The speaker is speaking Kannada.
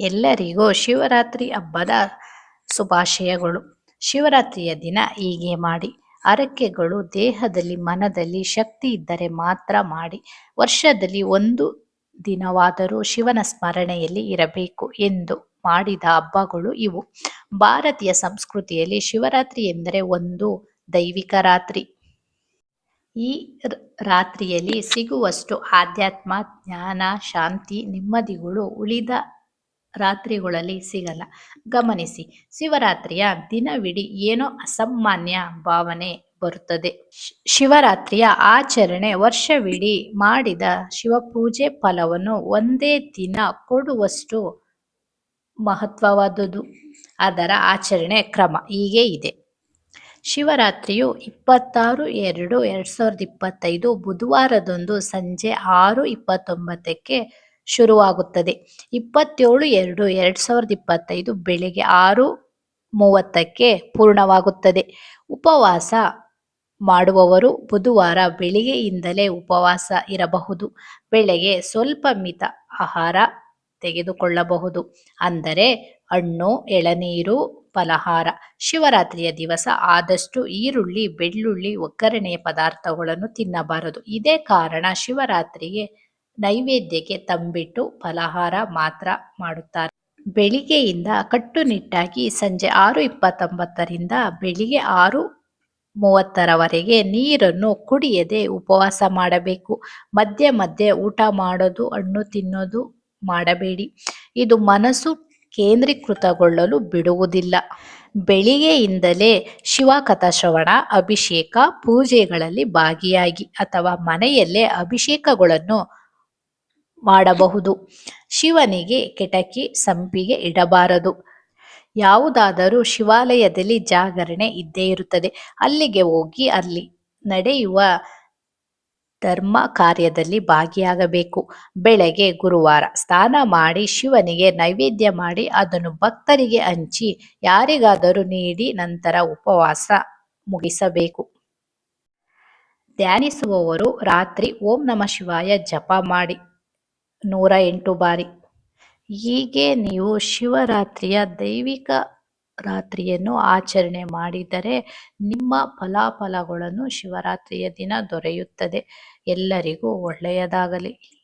ಎಲ್ಲರಿಗೂ ಶಿವರಾತ್ರಿ ಹಬ್ಬದ ಶುಭಾಶಯಗಳು. ಶಿವರಾತ್ರಿಯ ದಿನ ಹೀಗೆ ಮಾಡಿ ಹರಕೆಗಳು ದೇಹದಲ್ಲಿ ಮನದಲ್ಲಿ ಶಕ್ತಿ ಇದ್ದರೆ ಮಾತ್ರ ಮಾಡಿ, ವರ್ಷದಲ್ಲಿ ಒಂದು ದಿನವಾದರೂ ಶಿವನ ಸ್ಮರಣೆಯಲ್ಲಿ ಇರಬೇಕು ಎಂದು ಮಾಡಿದ ಹಬ್ಬಗಳು ಇವು. ಭಾರತೀಯ ಸಂಸ್ಕೃತಿಯಲ್ಲಿ ಶಿವರಾತ್ರಿ ಎಂದರೆ ಒಂದು ದೈವಿಕ ರಾತ್ರಿ. ಈ ರಾತ್ರಿಯಲ್ಲಿ ಸಿಗುವಷ್ಟು ಆಧ್ಯಾತ್ಮ, ಜ್ಞಾನ, ಶಾಂತಿ, ನೆಮ್ಮದಿಗಳು ಉಳಿದ ರಾತ್ರಿಗಳಲ್ಲಿ ಸಿಗಲ್ಲ. ಗಮನಿಸಿ, ಶಿವರಾತ್ರಿಯ ದಿನವಿಡೀ ಏನೋ ಅಸಾಮಾನ್ಯ ಭಾವನೆ ಬರುತ್ತದೆ. ಶಿವರಾತ್ರಿಯ ಆಚರಣೆ ವರ್ಷವಿಡೀ ಮಾಡಿದ ಶಿವಪೂಜೆ ಫಲವನ್ನು ಒಂದೇ ದಿನ ಕೊಡುವಷ್ಟು ಮಹತ್ವವಾದುದು ಅದರ ಆಚರಣೆ ಕ್ರಮ ಹೀಗೆ ಇದೆ. ಶಿವರಾತ್ರಿಯು ಇಪ್ಪತ್ತಾರು, ಎರಡು ಎರಡು ಸಾವಿರದ ಇಪ್ಪತ್ತೈದು ಬುಧವಾರದಂದು ಸಂಜೆ ಆರು ಇಪ್ಪತ್ತೊಂಬತ್ತಕ್ಕೆ ಶುರುವಾಗುತ್ತದೆ. ಇಪ್ಪತ್ತೇಳು ಎರಡು ಎರಡು ಸಾವಿರದ ಇಪ್ಪತ್ತೈದು ಬೆಳಿಗ್ಗೆ ಆರು ಮೂವತ್ತಕ್ಕೆ ಪೂರ್ಣವಾಗುತ್ತದೆ. ಉಪವಾಸ ಮಾಡುವವರು ಬುಧವಾರ ಬೆಳಿಗ್ಗೆಯಿಂದಲೇ ಉಪವಾಸ ಇರಬಹುದು. ಬೆಳಗ್ಗೆ ಸ್ವಲ್ಪ ಮಿತ ಆಹಾರ ತೆಗೆದುಕೊಳ್ಳಬಹುದು. ಅಂದರೆ ಹಣ್ಣು, ಎಳನೀರು, ಫಲಹಾರ. ಶಿವರಾತ್ರಿಯ ದಿವಸ ಆದಷ್ಟು ಈರುಳ್ಳಿ, ಬೆಳ್ಳುಳ್ಳಿ ಒಗ್ಗರಣೆಯ ಪದಾರ್ಥಗಳನ್ನು ತಿನ್ನಬಾರದು. ಇದೇ ಕಾರಣ ಶಿವರಾತ್ರಿಗೆ ನೈವೇದ್ಯಕ್ಕೆ ತಂಬಿಟ್ಟು ಫಲಹಾರ ಮಾತ್ರ ಮಾಡುತ್ತಾರೆ. ಬೆಳಿಗ್ಗೆಯಿಂದ ಕಟ್ಟುನಿಟ್ಟಾಗಿ ಸಂಜೆ ಆರು ಇಪ್ಪತ್ತೊಂಬತ್ತರಿಂದ ಬೆಳಿಗ್ಗೆ ಆರು ಮೂವತ್ತರವರೆಗೆ ನೀರನ್ನು ಕುಡಿಯದೆ ಉಪವಾಸ ಮಾಡಬೇಕು. ಮಧ್ಯೆ ಮಧ್ಯೆ ಊಟ ಮಾಡೋದು, ಹಣ್ಣು ತಿನ್ನೋದು ಮಾಡಬೇಡಿ. ಇದು ಮನಸ್ಸು ಕೇಂದ್ರೀಕೃತಗೊಳ್ಳಲು ಬಿಡುವುದಿಲ್ಲ. ಬೆಳಿಗ್ಗೆಯಿಂದಲೇ ಶಿವಕಥಾಶ್ರವಣ ಅಭಿಷೇಕ, ಪೂಜೆಗಳಲ್ಲಿ ಭಾಗಿಯಾಗಿ ಅಥವಾ ಮನೆಯಲ್ಲೇ ಅಭಿಷೇಕಗಳನ್ನು ಮಾಡಬಹುದು. ಶಿವನಿಗೆ ಕೆಟಕಿ ಸಂಪಿಗೆ ಇಡಬಾರದು. ಯಾವುದಾದರೂ ಶಿವಾಲಯದಲ್ಲಿ ಜಾಗರಣೆ ಇದ್ದೇ ಇರುತ್ತದೆ. ಅಲ್ಲಿಗೆ ಹೋಗಿ ಅಲ್ಲಿ ನಡೆಯುವ ಧರ್ಮ ಕಾರ್ಯದಲ್ಲಿ ಭಾಗಿಯಾಗಬೇಕು. ಬೆಳಗ್ಗೆ, ಗುರುವಾರ ಸ್ನಾನ ಮಾಡಿ ಶಿವನಿಗೆ ನೈವೇದ್ಯ ಮಾಡಿ ಅದನ್ನು ಭಕ್ತರಿಗೆ ಹಂಚಿ ಯಾರಿಗಾದರೂ ನೀಡಿ ನಂತರ ಉಪವಾಸ ಮುಗಿಸಬೇಕು. ಧ್ಯಾನಿಸುವವರು ರಾತ್ರಿ ಓಂ ನಮ ಶಿವಾಯ ಜಪ ಮಾಡಿ. ನೂರ ಎಂಟು ಬಾರಿ. ಹೀಗೆ ನೀವು ಶಿವರಾತ್ರಿಯ ದೈವಿಕ ರಾತ್ರಿಯನ್ನು ಆಚರಣೆ ಮಾಡಿದರೆ ನಿಮ್ಮ ಫಲಾಫಲಗಳನ್ನು ಶಿವರಾತ್ರಿಯ ದಿನ ದೊರೆಯುತ್ತದೆ. ಎಲ್ಲರಿಗೂ ಒಳ್ಳೆಯದಾಗಲಿ.